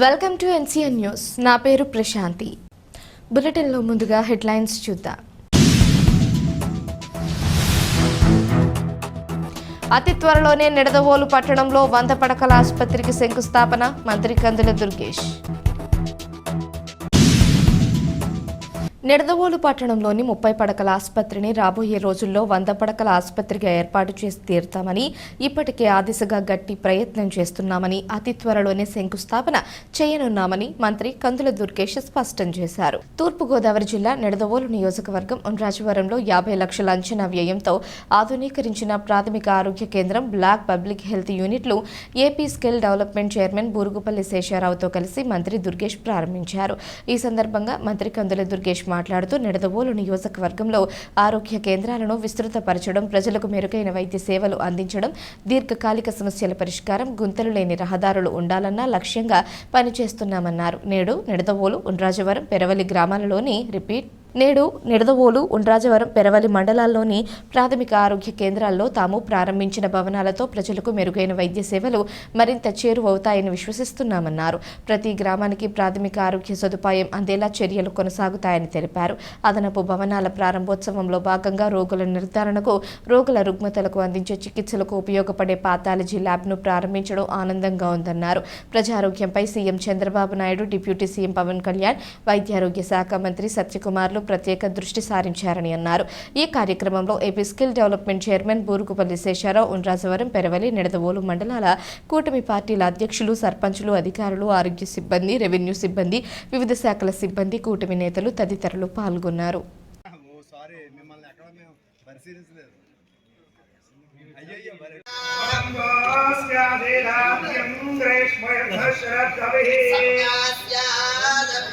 Welcome to NCN news నా పేరు ప్రశాంతి. బులెటిన్లో ముందుగా హెడ్లైన్స్ చూద్దాం. అతి త్వరలోనే నిడదవోలు పట్టణంలో వంద పడకల ఆసుపత్రికి శంకుస్థాపన మంత్రి కందుల దుర్గేష్. నిడదవోలు పట్టణంలోని ముప్పై పడకల ఆసుపత్రిని రాబోయే రోజుల్లో వంద పడకల ఆసుపత్రిగా ఏర్పాటు చేసి తీరుతామని ఇప్పటికే ఆ దిశగా గట్టి ప్రయత్నం చేస్తున్నామని అతి త్వరలోనే శంకుస్థాపన చేయనున్నామని మంత్రి కందుల దుర్గేష్ స్పష్టం చేశారు. తూర్పుగోదావరి జిల్లా నిడదవోలు నియోజకవర్గం ఉండ్రాజవరంలో యాభై లక్షల అంచనా వ్యయంతో ఆధునీకరించిన ప్రాథమిక ఆరోగ్య కేంద్రం బ్లాక్ పబ్లిక్ హెల్త్ యూనిట్లు AP skill development chairman Burugupalli శేషారావుతో కలిసి మంత్రి దుర్గేష్ ప్రారంభించారు. ఈ సందర్భంగా మంత్రి కందుల దుర్గేష్ మాట్లాడుతూ నిడదవోలు నియోజకవర్గంలో ఆరోగ్య కేంద్రాలను విస్తృతపరచడం ప్రజలకు మెరుగైన వైద్య సేవలు అందించడం దీర్ఘకాలిక సమస్యల పరిష్కారం గుంతలు లేని రహదారులు ఉండాలన్న లక్ష్యంగా పనిచేస్తున్నామన్నారు. నేడు నిడదవోలు ఉండ్రాజవరం పెరవలి గ్రామాలలోని రిపీట్ నేడు నిడదవోలు ఉండ్రాజవరం పెరవలి మండలాల్లోని ప్రాథమిక ఆరోగ్య కేంద్రాల్లో తాము ప్రారంభించిన భవనాలతో ప్రజలకు మెరుగైన వైద్య సేవలు మరింత చేరువవుతాయని విశ్వసిస్తున్నామన్నారు. ప్రతి గ్రామానికి ప్రాథమిక ఆరోగ్య సదుపాయం అందేలా చర్యలు కొనసాగుతాయని తెలిపారు. అదనపు భవనాల ప్రారంభోత్సవంలో భాగంగా రోగుల నిర్ధారణకు రోగుల రుగ్మతలకు అందించే చికిత్సలకు ఉపయోగపడే పాతాలజీ ల్యాబ్ను ప్రారంభించడం ఆనందంగా ఉందన్నారు. ప్రజారోగ్యంపై CM Chandrababu Naidu deputy CM Pawan Kalyan వైద్యారోగ్య శాఖ మంత్రి సత్యకుమార్లు ప్రత్యేక దృష్టి సారించారని అన్నారు. ఈ కార్యక్రమంలో AP skill development chairman Burugupalli Sesharao Undrajavaram Peravali Nidadavolu మండలాల కూటమి పార్టీల అధ్యక్షులు సర్పంచులు అధికారులు ఆరోగ్య సిబ్బంది రెవెన్యూ సిబ్బంది వివిధ శాఖల సిబ్బంది కూటమి నేతలు తదితరులు పాల్గొన్నారు. అయ్యయ్యో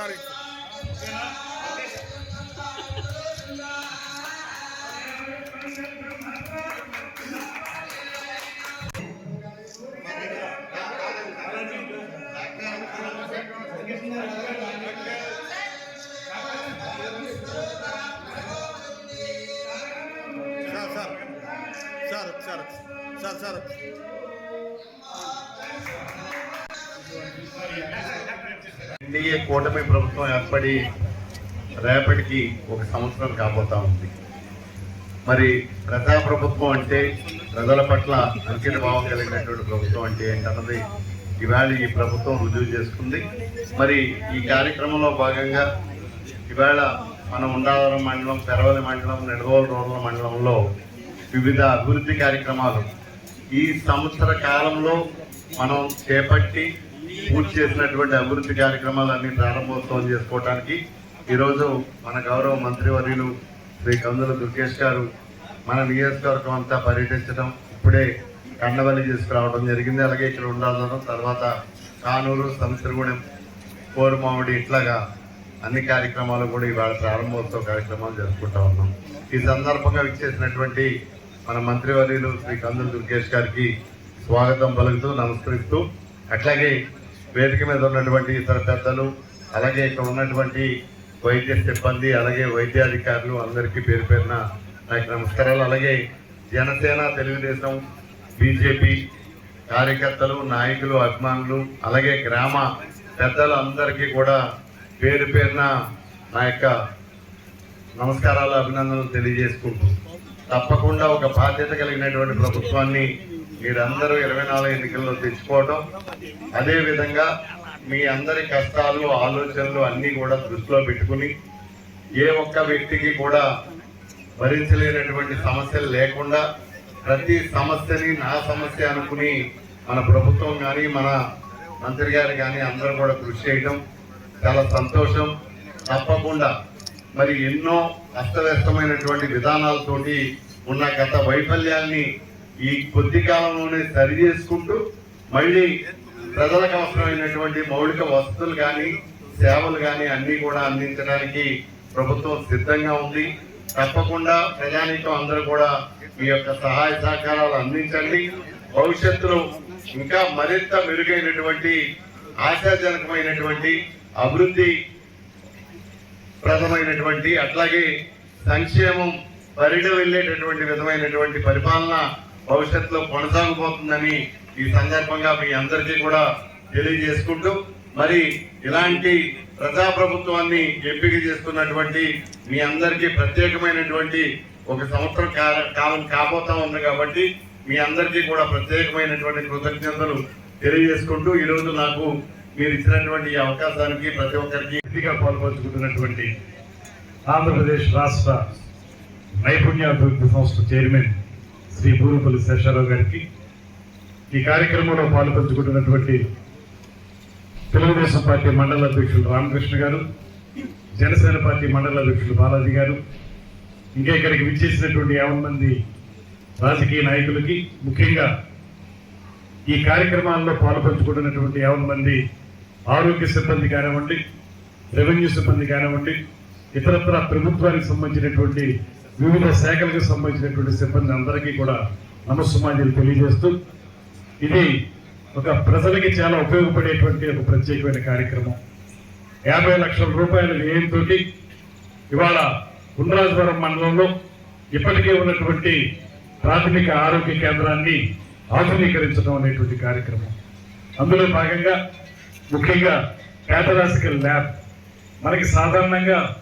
సారీ సార్ సార్ సార్ ఒకసారి సార్ సార్ ఎన్డీఏ కూటమి ప్రభుత్వం ఏర్పడి రేపటికి ఒక సంవత్సరం కాబోతా ఉంది. మరి ప్రజాప్రభుత్వం అంటే ప్రజల పట్ల అంకిత భావం కలిగినటువంటి ప్రభుత్వం అంటే ఏంటన్నది ఇవాళ ఈ ప్రభుత్వం రుజువు చేసుకుంది. మరి ఈ కార్యక్రమంలో భాగంగా ఇవాళ మన ఉండావరం మండలం పెరవలి మండలం నిడదోలు రూరల్ మండలంలో వివిధ అభివృద్ధి కార్యక్రమాలు ఈ సంవత్సర కాలంలో మనం చేపట్టి పూర్తి చేసినటువంటి అభివృద్ధి కార్యక్రమాలన్నీ ప్రారంభోత్సవం చేసుకోవడానికి ఈరోజు మన గౌరవ మంత్రివర్యులు శ్రీ కందుల దుర్గేష్ గారు మన నియోజకవర్గం అంతా పర్యటించడం ఇప్పుడే కండవల్లి తీసుకురావడం జరిగింది. అలాగే ఇక్కడ ఉండాలడం తర్వాత కానూరు సంసరగూడెం కోరుమామిడి ఇట్లాగా అన్ని కార్యక్రమాలు కూడా ఇవాళ ప్రారంభోత్సవ కార్యక్రమాలు జరుపుకుంటా ఉన్నాం. ఈ సందర్భంగా విచ్చేసినటువంటి మన మంత్రివర్యులు శ్రీ కందుల దుర్గేష్ గారికి స్వాగతం పలుకుతూ నమస్కరిస్తూ అట్లాగే వేదిక మీద ఉన్నటువంటి ఇతర పెద్దలు అలాగే ఇక్కడ ఉన్నటువంటి వైద్య సిబ్బంది అలాగే వైద్యాధికారులు అందరికీ పేరు పేరున నాకు నమస్కారాలు. అలాగే జనసేన తెలుగుదేశం బీజేపీ కార్యకర్తలు నాయకులు అభిమానులు అలాగే గ్రామ పెద్దలు అందరికీ కూడా పేరు పేరున నా యొక్క నమస్కారాలు అభినందనలు తెలియజేసుకుంటూ తప్పకుండా ఒక బాధ్యత కలిగినటువంటి ప్రభుత్వాన్ని మీరందరూ ఇరవై నాలుగు ఎన్నికల్లో తెచ్చుకోవడం అదేవిధంగా మీ అందరి కష్టాలు ఆలోచనలు అన్నీ కూడా దృష్టిలో పెట్టుకుని ఏ ఒక్క వ్యక్తికి కూడా భరించలేనటువంటి సమస్యలు లేకుండా ప్రతి సమస్యని నా సమస్య అనుకుని మన ప్రభుత్వం కానీ మన మంత్రి గారు కానీ అందరూ కూడా కృషి చేయడం చాలా సంతోషం. తప్పకుండా మరి ఎన్నో అస్తవ్యస్తమైనటువంటి విధానాలతోటి ఉన్న గత వైఫల్యాన్ని ఈ కొద్ది కాలంలోనే సరి చేసుకుంటూ మళ్ళీ ప్రజలకు అవసరమైనటువంటి మౌలిక వసతులు కానీ సేవలు కానీ అన్ని కూడా అందించడానికి ప్రభుత్వం సిద్ధంగా ఉంది. తప్పకుండా ప్రజానీకం అందరూ కూడా మీ యొక్క సహాయ సహకారాలు అందించండి. భవిష్యత్తులో ఇంకా మరింత మెరుగైనటువంటి ఆశాజనకమైనటువంటి అభివృద్ధి ప్రదమైనటువంటి అట్లాగే సంక్షేమం పరిడ వెళ్ళేటటువంటి విధమైనటువంటి పరిపాలన భవిష్యత్తులో కొనసాగబోతుందని ఈ సందర్భంగా మీ అందరికీ కూడా తెలియజేసుకుంటూ మరి ఇలాంటి ప్రజాప్రభుత్వాన్ని ఎంపిక చేసుకున్నటువంటి మీ అందరికీ ప్రత్యేకమైనటువంటి ఒక సంవత్సరం కాలం కాబోతా ఉంది కాబట్టి మీ అందరికీ కూడా ప్రత్యేకమైనటువంటి కృతజ్ఞతలు తెలియజేసుకుంటూ ఈరోజు నాకు మీరు ఇచ్చినటువంటి ఈ అవకాశానికి ప్రతి ఒక్కరికి ఇదిగా పాల్పంచుకుంటున్నటువంటి ఆంధ్రప్రదేశ్ రాష్ట్ర నైపుణ్యాభివృద్ధి సంస్థ చైర్మన్ శ్రీ బూరుపల్లి శేషారావు గారికి ఈ కార్యక్రమంలో పాల్పంచుకుంటున్నటువంటి తెలుగుదేశం పార్టీ మండల అధ్యక్షులు రామకృష్ణ గారు జనసేన పార్టీ మండల అధ్యక్షులు బాలాజీ గారు ఇంకా ఇక్కడికి విచ్చేసినటువంటి యాభై మంది రాజకీయ నాయకులకి ముఖ్యంగా ఈ కార్యక్రమాల్లో పాల్పంచుకుంటున్నటువంటి యాభై మంది ఆరోగ్య సిబ్బంది కానివ్వండి రెవెన్యూ సిబ్బంది కానివ్వండి ఇతరత్ర ప్రభుత్వానికి సంబంధించినటువంటి వివిధ శాఖలకు సంబంధించినటువంటి సిబ్బంది అందరికీ కూడా నమస్సుమాంజలి తెలియజేస్తూ ఇది ఒక ప్రజలకి చాలా ఉపయోగపడేటువంటి ఒక ప్రత్యేకమైన కార్యక్రమం. యాభై లక్షల రూపాయల వ్యయంతో ఇవాళ ఉండ్రాజవరం మండలంలో ఇప్పటికే ఉన్నటువంటి ప్రాథమిక ఆరోగ్య కేంద్రాన్ని ఆధునీకరించడం అనేటువంటి కార్యక్రమం. అందులో భాగంగా ముఖ్యంగా ప్యాథలాజికల్ ల్యాబ్. మనకి సాధారణంగా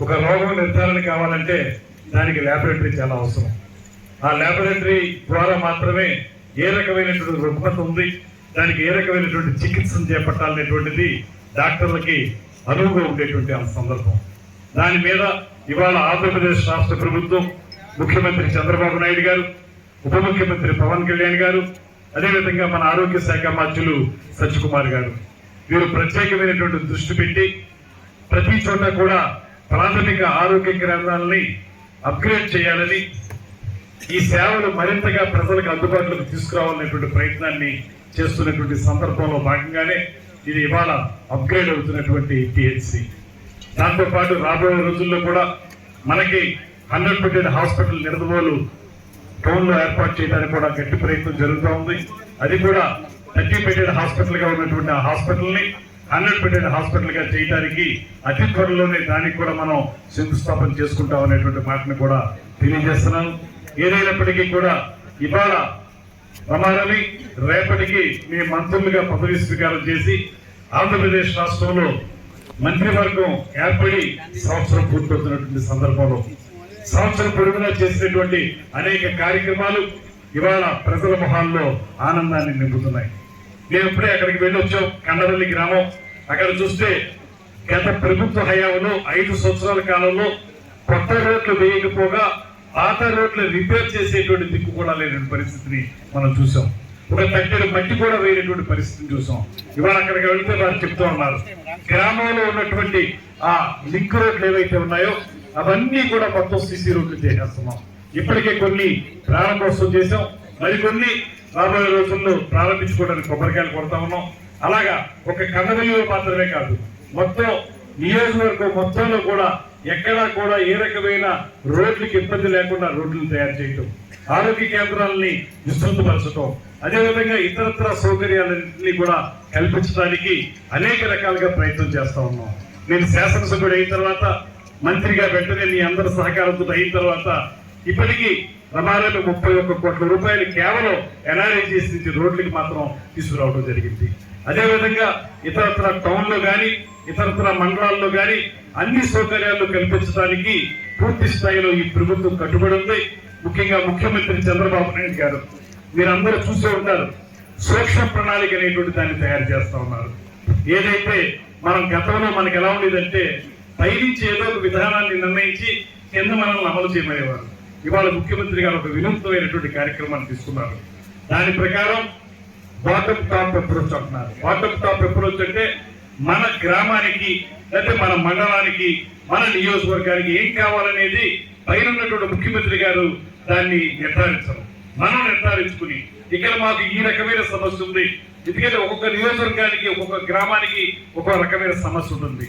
ఒక రోగం నిర్ధారణ కావాలంటే దానికి ల్యాబొరేటరీ చాలా అవసరం. ఆ ల్యాబొరేటరీ ద్వారా మాత్రమే ఏ రకమైనటువంటి రుగ్మత ఉంది దానికి ఏ రకమైనటువంటి చికిత్సను చేపట్టాలనేటువంటిది డాక్టర్లకి అనువుగా ఉండేటువంటి ఆ సందర్భం. దాని మీద ఇవాళ ఆంధ్రప్రదేశ్ రాష్ట్ర ప్రభుత్వం ముఖ్యమంత్రి చంద్రబాబు నాయుడు గారు ఉప ముఖ్యమంత్రి పవన్ కళ్యాణ్ గారు అదేవిధంగా మన ఆరోగ్య శాఖ మంత్రులు సత్యకుమార్ గారు. వీరు ప్రత్యేకమైనటువంటి దృష్టి పెట్టి ప్రతి చోట కూడా ప్రాథమిక ఆరోగ్య కేంద్రాలని అప్గ్రేడ్ చేయాలని ఈ సేవలు మరింతగా ప్రజలకు అందుబాటులోకి తీసుకురావాలనేటువంటి ప్రయత్నాన్ని చేస్తున్నటువంటి సందర్భంలో భాగంగానే ఇది ఇవాళ అప్గ్రేడ్ అవుతున్నటువంటి పిహెచ్సి దాంతోపాటు రాబోయే రోజుల్లో కూడా మనకి హండ్రెడ్ బెడెడ్ హాస్పిటల్ నిడదవోలు టౌన్లో ఏర్పాటు చేయడానికి కూడా గట్టి ప్రయత్నం జరుగుతూ ఉంది. అది కూడా థర్టీ బెడెడ్ హాస్పిటల్గా ఉన్నటువంటి ఆ హాస్పిటల్ని హండ్రెడ్ బెడెడ్ హాస్పిటల్గా చేయడానికి అతి త్వరలోనే దానికి కూడా మనం శంకుస్థాపన చేసుకుంటాం అనేటువంటి మాటను కూడా తెలియజేస్తున్నాం. ఏదైనప్పటికీ కూడా ఇవాళ రమారవి రేపటికి మీ మంత్రులుగా పదవి స్వీకారం చేసి ఆంధ్రప్రదేశ్ రాష్ట్రంలో మంత్రివర్గం ఏర్పడి సంవత్సరం పూర్తవుతున్నటువంటి సందర్భంలో సంవత్సరం పొడుగునా చేసినటువంటి అనేక కార్యక్రమాలు ఇవాళ ప్రజల మొహాల్లో ఆనందాన్ని నింపుతున్నాయి. నేను ఇప్పుడే అక్కడికి వెళ్ళొచ్చాం కండవల్లి గ్రామం. అక్కడ చూస్తే గత ప్రభుత్వ హయాంలో ఐదు సంవత్సరాల కాలంలో కొత్త రోడ్లు వేయకపోగా పాత రోడ్లు రిపేర్ చేసేటువంటి దిక్కు కూడా లేనటువంటి పరిస్థితిని మనం చూసాం. ఒక తట్టెడు మట్టి కూడా వేయనటువంటి పరిస్థితిని చూసాం. ఇవాళ అక్కడికి వెళ్తే వారు చెప్తూ ఉన్నారు. గ్రామంలో ఉన్నటువంటి ఆ లింక్ రోడ్లు ఏవైతే ఉన్నాయో అవన్నీ కూడా మొత్తం సిసి రోడ్లు చేసేస్తున్నాం. ఇప్పటికే కొన్ని ప్రారంభోత్సవం చేసాం మరికొన్ని రాబోయే రోజుల్లో ప్రారంభించుకోవడానికి కొబ్బరికాయలు కొడతా ఉన్నాం. అలాగా ఒక కన్నవల్లిలో మాత్రమే కాదు మొత్తం నియోజకవర్గం మొత్తంలో కూడా ఎక్కడా కూడా ఏ రకమైన రోడ్లకి ఇబ్బంది లేకుండా రోడ్లు తయారు చేయటం ఆరోగ్య కేంద్రాలని విస్తృతపరచడం అదేవిధంగా ఇతరత్ర సౌకర్యాలన్నింటినీ కూడా కల్పించడానికి అనేక రకాలుగా ప్రయత్నం చేస్తా ఉన్నాం. నేను శాసనసభ్యుడు అయిన తర్వాత మంత్రిగా వెంటనే మీ అందరి సహకారంతో అయిన తర్వాత ఇప్పటికీ ప్రమాణాలు ముప్పై ఒక్క కోట్ల రూపాయలు కేవలం ఎన్ఆర్ఐజీఎస్ నుంచి రోడ్లకి మాత్రం తీసుకురావడం జరిగింది. అదేవిధంగా ఇతరత్ర టౌన్లో కానీ ఇతరత్ర మండలాల్లో కానీ అన్ని సౌకర్యాలు కల్పించడానికి పూర్తి స్థాయిలో ఈ ప్రభుత్వం కట్టుబడి ఉంది. ముఖ్యంగా ముఖ్యమంత్రి చంద్రబాబు నాయుడు గారు మీరందరూ చూసే ఉంటారు సూక్ష్మ ప్రణాళిక అనేటువంటి దాన్ని తయారు చేస్తా ఉన్నారు. ఏదైతే మనం గతంలో మనకు ఎలా ఉండేదంటే పైనుంచి ఏదో ఒక విధానాన్ని నిర్ణయించి కింద మనల్ని అమలు చేయమనేవారు. ఇవాళ ముఖ్యమంత్రి గారు ఒక వినూత్నమైనటువంటి కార్యక్రమాన్ని తీసుకున్నారు. దాని ప్రకారం బాటమ్ టాప్ అప్రోచ్ అంటున్నారు? బాటమ్ టాప్ అప్రోచ్ అంటే మన గ్రామానికి లేకపోతే మన మండలానికి మన నియోజకవర్గానికి ఏం కావాలనేది పైన ఉన్నటువంటి ముఖ్యమంత్రి గారు దాన్ని నిర్ధారించడం మనం నిర్ధారించుకుని ఇక్కడ మాకు ఈ రకమైన సమస్య ఉంది. ఎందుకంటే ఒక్కొక్క నియోజకవర్గానికి ఒక్కొక్క గ్రామానికి ఒక్కొక్క రకమైన సమస్య ఉంటుంది.